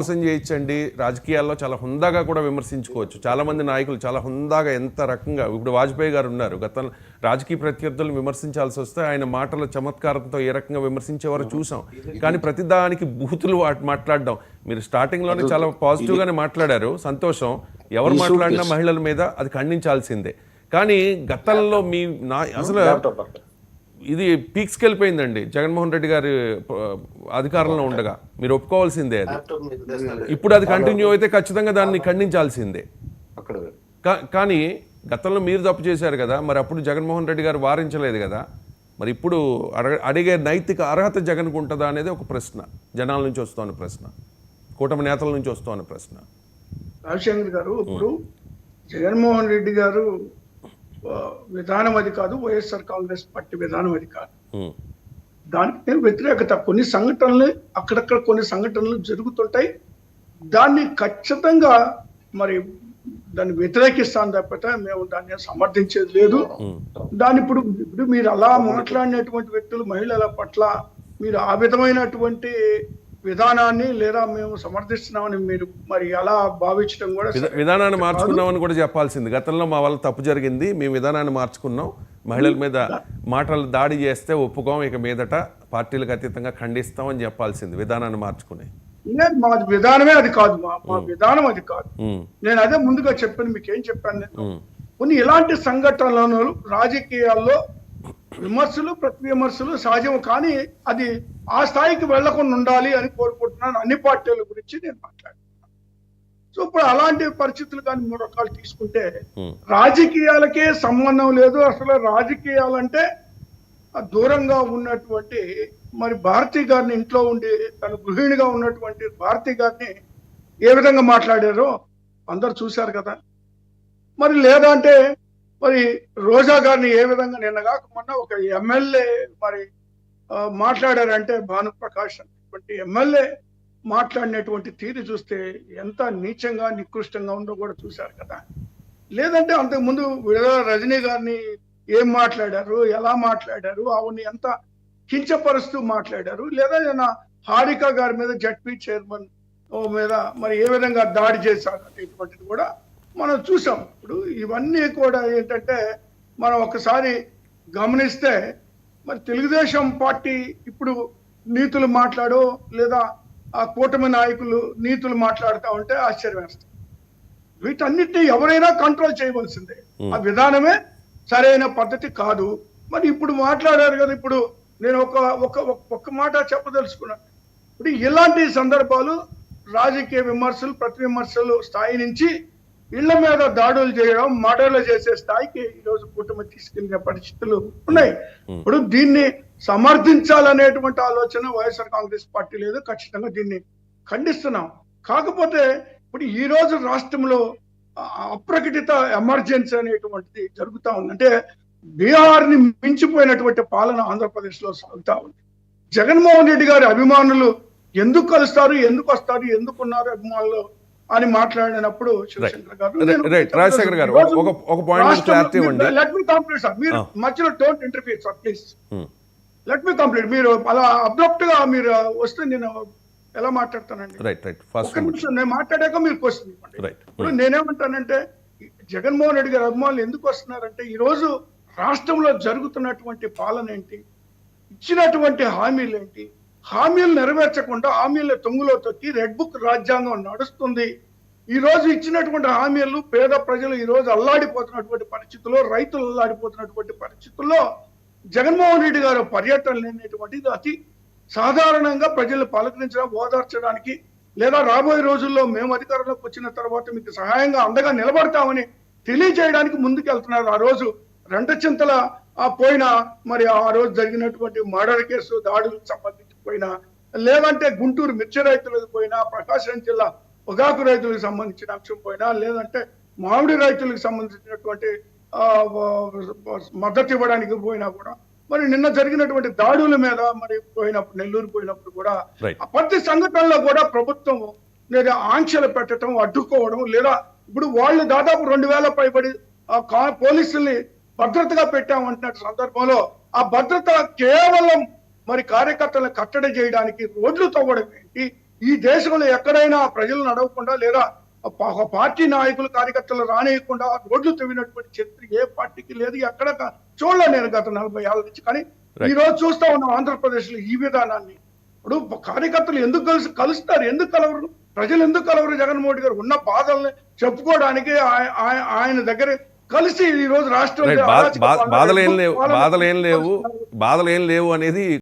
విమర్శన చేయొచ్చండి రాజకీయాల్లో చాలా హుందాగా కూడా విమర్శించుకోవచ్చు. చాలా మంది నాయకులు చాలా హుందాగా ఎంత రకంగా ఇప్పుడు వాజ్పేయి గారు ఉన్నారు. గత రాజకీయ ప్రత్యర్థులను విమర్శించాల్సి వస్తే ఆయన మాటల చమత్కారంతో ఏ రకంగా విమర్శించేవారో చూసాం. కానీ ప్రతిదానికి బూతులు మాట్లాడడం. మీరు స్టార్టింగ్లోనే చాలా పాజిటివ్ గానే మాట్లాడారు. సంతోషం. ఎవరు మాట్లాడినా మహిళల మీద అది ఖండించాల్సిందే. కానీ గతంలో మీ నా అసలు ఇది పీక్స్కి వెళ్ళిపోయిందండి. జగన్మోహన్ రెడ్డి గారి అధికారంలో ఉండగా. మీరు ఒప్పుకోవాల్సిందే అది. ఇప్పుడు అది కంటిన్యూ అయితే ఖచ్చితంగా దాన్ని ఖండించాల్సిందే. కానీ గతంలో మీరు తప్పు చేశారు కదా మరి అప్పుడు జగన్మోహన్ రెడ్డి గారు వారించలేదు కదా మరి ఇప్పుడు అడగ అడిగే నైతిక అర్హత జగన్కు ఉంటుందా అనేది ఒక ప్రశ్న. జనాల నుంచి వస్తున్న ప్రశ్న. కూటమి నేతల నుంచి వస్తున్న ప్రశ్న. రాజశేఖర్ గారు ఇప్పుడు జగన్మోహన్ రెడ్డి గారు విధానం అది కాదు వైఎస్ఆర్ కాంగ్రెస్ పార్టీ విధానం అది కాదు. దానికి నేను వ్యతిరేకత. కొన్ని సంఘటనలు అక్కడక్కడ కొన్ని సంఘటనలు జరుగుతుంటాయి. దాన్ని ఖచ్చితంగా మరి దాన్ని వ్యతిరేకిస్తాను తప్పితే మేము దాన్ని సమర్థించేది లేదు. దాన్ని ఇప్పుడు ఇప్పుడు మీరు అలా మాట్లాడినటువంటి వ్యక్తులు మహిళల పట్ల మీరు ఆ విధమైనటువంటి విధానాన్ని లేదా మేము సమర్థిస్తున్నామని మీరు మరి అలా భావించడం కూడా విధ- విధానాన్ని మార్చుకున్నామని కూడా చెప్పాల్సింది. గతంలో మా వల్ల తప్పు జరిగింది. మేము విధానాన్ని మార్చుకున్నాం. మహిళల మీద మాటలు దాడి చేస్తే ఒప్పుకోం. ఇక మీదట పార్టీలకు అతీతంగా ఖండిస్తాం అని చెప్పాల్సింది. విధానాన్ని మార్చుకుని. లేదు, మా విధానమే అది కాదు. మా మా విధానం అది కాదు. నేను అదే ముందుగా చెప్పాను. మీకు ఏం చెప్పాను నేను? కొన్ని ఇలాంటి సంఘటనలను రాజకీయాల్లో విమర్శలు ప్రతి విమర్శలు సహజం కానీ అది ఆ స్థాయికి వెళ్ళకుండా ఉండాలి అని కోరుకుంటున్నాను. అన్ని పార్టీల గురించి నేను మాట్లాడుతున్నాను. సో ఇప్పుడు అలాంటి పరిస్థితులు కానీ మూడు రకాలు తీసుకుంటే రాజకీయాలకే సంబంధం లేదు. అసలు రాజకీయాలంటే దూరంగా ఉన్నటువంటి మరి భారతి గారిని ఇంట్లో ఉండి తన గృహిణిగా ఉన్నటువంటి భారతి గారిని ఏ విధంగా మాట్లాడారో అందరు చూశారు కదా. మరి లేదంటే మరి రోజా గారిని ఏ విధంగా నిన్న కాక మొన్న ఒక ఎమ్మెల్యే మరి మాట్లాడారంటే మాట్లాడారంటే భానుప్రకాష్ అనేటువంటి ఎమ్మెల్యే మాట్లాడినటువంటి తీరు చూస్తే ఎంత నీచంగా నికృష్టంగా ఉందో కూడా చూశారు కదా. లేదంటే అంతకు ముందు విడుదల రజనీ గారిని ఏం మాట్లాడారు ఎలా మాట్లాడారు ఆవిడని ఎంత కించపరుస్తూ మాట్లాడారు లేదా ఏదైనా హారిక గారి మీద జడ్పీ చైర్మన్ మీద మరి ఏ విధంగా దాడి చేశారు అనేటువంటిది కూడా మనం చూసాం ఇప్పుడు ఇవన్నీ కూడా ఏంటంటే మనం ఒకసారి గమనిస్తే మరి తెలుగుదేశం పార్టీ ఇప్పుడు నీతులు మాట్లాడో లేదా ఆ కూటమి నాయకులు నీతులు మాట్లాడుతూ ఉంటే ఆశ్చర్యం వేస్తాం వీటన్నిటిని ఎవరైనా కంట్రోల్ చేయవలసిందే. ఆ విధానమే సరైన పద్ధతి కాదు. మరి ఇప్పుడు మాట్లాడారు కదా ఇప్పుడు నేను ఒక ఒక ఒక- ఒక్క మాట చెప్పదలుచుకున్నాను ఇప్పుడు ఇలాంటి సందర్భాలు రాజకీయ విమర్శలు ప్రతి విమర్శలు స్థాయి నుంచి ఇళ్ళ మీద దాడులు చేయడం మర్డర్లు చేసే స్థాయికి ఈ రోజు కూటమి తీసుకెళ్ళిన పరిస్థితులు ఉన్నాయి. ఇప్పుడు దీన్ని సమర్థించాలనేటువంటి ఆలోచన వైఎస్ఆర్ కాంగ్రెస్ పార్టీ లేదు. ఖచ్చితంగా దీన్ని ఖండిస్తున్నాం. కాకపోతే ఇప్పుడు ఈ రోజు రాష్ట్రంలో అప్రకటిత ఎమర్జెన్సీ అనేటువంటిది జరుగుతా ఉంది. అంటే బీహార్ని మించిపోయినటువంటి పాలన ఆంధ్రప్రదేశ్లో సాగుతా ఉంది. జగన్మోహన్ రెడ్డి గారి అభిమానులు ఎందుకు కలుస్తారు ఎందుకు వస్తారు ఎందుకు ఉన్నారు అభిమానులు? అని మాట్లాడినప్పుడు శివశంకర్ గారు రైట్. రాజశేఖర్ గారు, ఒక- ఒక- ఇవ్వండి. లెట్ మీ కంప్లీట్ సార్ మీరు. మధ్యలో don't interfere sir please let me complete మీరు అలా అబ్రప్ట్గా మీరు వస్తే నేను ఎలా మాట్లాడతానండి? రైట్ రైట్ ఫాస్ట్ ఒక్క నిమిషం నేను మాట్లాడాక మీరు క్వశ్చన్ ఇవ్వండి. రైట్ ఇప్పుడు నేనేమంటానంటే జగన్మోహన్ రెడ్డి గారి అభిమానులు ఎందుకు వస్తున్నారంటే ఈ రోజు రాష్ట్రంలో జరుగుతున్నటువంటి పాలన ఏంటి? ఇచ్చినటువంటి హామీలు ఏంటి? హామీలు నెరవేర్చకుండా హామీల తొంగులో తొక్కి రెడ్ బుక్ రాజ్యాంగం నడుస్తుంది. ఈ రోజు ఇచ్చినటువంటి హామీలు పేద ప్రజలు ఈ రోజు అల్లాడిపోతున్నటువంటి పరిస్థితుల్లో రైతులు అల్లాడిపోతున్నటువంటి పరిస్థితుల్లో జగన్మోహన్ రెడ్డి గారు పర్యటన అనేటువంటిది అతి సాధారణంగా ప్రజలు పలకరించడం ఓదార్చడానికి లేదా రాబోయే రోజుల్లో మేము అధికారంలోకి వచ్చిన తర్వాత మీకు సహాయంగా అండగా నిలబడతామని తెలియజేయడానికి ముందుకెళ్తున్నారు. ఆ రోజు రెంట చింతల ఆ పోయిన మరి ఆ రోజు జరిగినటువంటి మర్డర్ కేసు దాడులకు సంబంధించి పోయినా లేదంటే గుంటూరు మిర్చి రైతులకు పోయినా ప్రకాశం జిల్లా పొగాకు రైతులకు సంబంధించిన అంశం పోయినా లేదంటే మామిడి రైతులకు సంబంధించినటువంటి మద్దతు ఇవ్వడానికి పోయినా కూడా మరి నిన్న జరిగినటువంటి దాడుల మీద మరి పోయినప్పుడు నెల్లూరు పోయినప్పుడు కూడా ప్రతి సంఘటనలో కూడా ప్రభుత్వం లేదా ఆంక్షలు పెట్టడం అడ్డుకోవడం లేదా ఇప్పుడు వాళ్ళు దాదాపు రెండు వేల పైబడి పోలీసుల్ని భద్రతగా పెట్టామంటున్న సందర్భంలో ఆ భద్రత కేవలం మరి కార్యకర్తలను కట్టడి చేయడానికి రోడ్లు తవ్వడం ఏంటి ఈ దేశంలో ఎక్కడైనా ప్రజలు నడవకుండా లేదా పార్టీ నాయకులు కార్యకర్తలు రానియకుండా రోడ్లు తవ్వినటువంటి చరిత్ర ఏ పార్టీకి లేదు. ఎక్కడ చూడలే నేను గత నలభై ఏళ్ళ నుంచి. కానీ ఈ రోజు చూస్తా ఉన్నాం ఆంధ్రప్రదేశ్లో ఈ విధానాన్ని. ఇప్పుడు కార్యకర్తలు ఎందుకు కలిసి కలుస్తారు? ఎందుకు కలవరు? ప్రజలు ఎందుకు కలవరు? జగన్మోహన్ గారు ఉన్న బాధల్ని చెప్పుకోవడానికి ఆయ- ఆయ- ఆయన దగ్గర కలిసి ఈ రోజు రాష్ట్రంలో బాధలు ఏం లేవు బాధలు లేవు? బాధలు ఏం లేవు అనేది